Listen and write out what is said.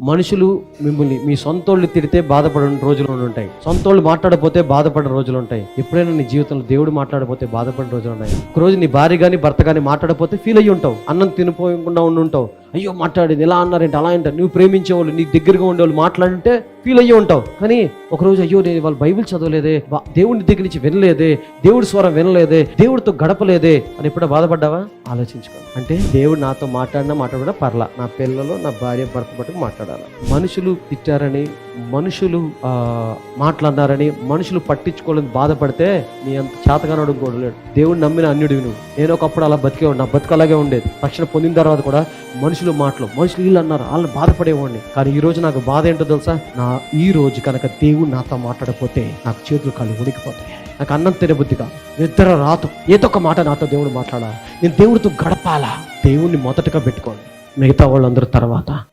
మనుషులు మిమ్మల్ని మీ సొంతోళ్ళు తిడితే బాధపడిన రోజులు ఉంటాయి. సొంతోళ్ళు మాట్లాడపోతే బాధపడిన రోజులు ఉంటాయి. ఎప్పుడైనా నీ జీవితంలో దేవుడు మాట్లాడపోతే బాధపడిన రోజులు ఉన్నాయి ఒక రోజు నీ భార్య కానీ భర్త కానీ మాట్లాడపోతే ఫీల్ అయ్యి ఉంటావు. అన్నం తినిపోయకుండా ఉండి ఉంటావు. అయ్యో మాట్లాడేది ఎలా అన్నారంటే అలా అంటారు. నువ్వు ప్రేమించేవాళ్ళు నీ దగ్గరగా ఉండేవాళ్ళు మాట్లాడితే ఫీల్ అయ్యి ఉంటావు. కానీ ఒకరోజు అయ్యో నేను వాళ్ళు బైబిల్ చదవలేదే దేవుడి దగ్గర నుంచి వినలేదే దేవుడి స్వరం వినలేదే దేవుడితో గడపలేదే అని ఎప్పుడో బాధపడ్డావా? ఆలోచించుకో. అంటే దేవుడు నాతో మాట్లాడినా మాట్లాడినా పర్లా. నా పిల్లలు నా భార్య భర్త పట్టుకు మాట్లాడాలి. మనుషులు తిట్టారని మనుషులు మాట్లాడినారని మనుషులు పట్టించుకోవాలని బాధపడితే నీ అంత చేతగానోడు కూడా లేడు. దేవుడు నమ్మిన అన్యుడివి నువ్వు. నేను ఒకప్పుడు అలా బతికే నా బతుకు అలాగే ఉండేది. రక్షణ పొందిన తర్వాత కూడా మనుషులు మనుషులు మాటలు మనుషులు వీళ్ళు అన్నారు వాళ్ళని బాధపడేవాడిని. కానీ ఈ రోజు నాకు బాధ ఏంటో తెలుసా? నా ఈ రోజు కనుక దేవుడు నాతో మాట్లాడకపోతే నాకు చేతులు కాళ్ళు ఉడికిపోతాయి. నాకు అన్నం తినబుద్ధి కాదు నిద్ర రాదు. ఏదో ఒక మాట నాతో దేవుడు మాట్లాడాలి. నేను దేవుడితో గడపాలా? దేవుణ్ణి మొదటగా పెట్టుకోండి. మిగతా వాళ్ళందరూ తర్వాత.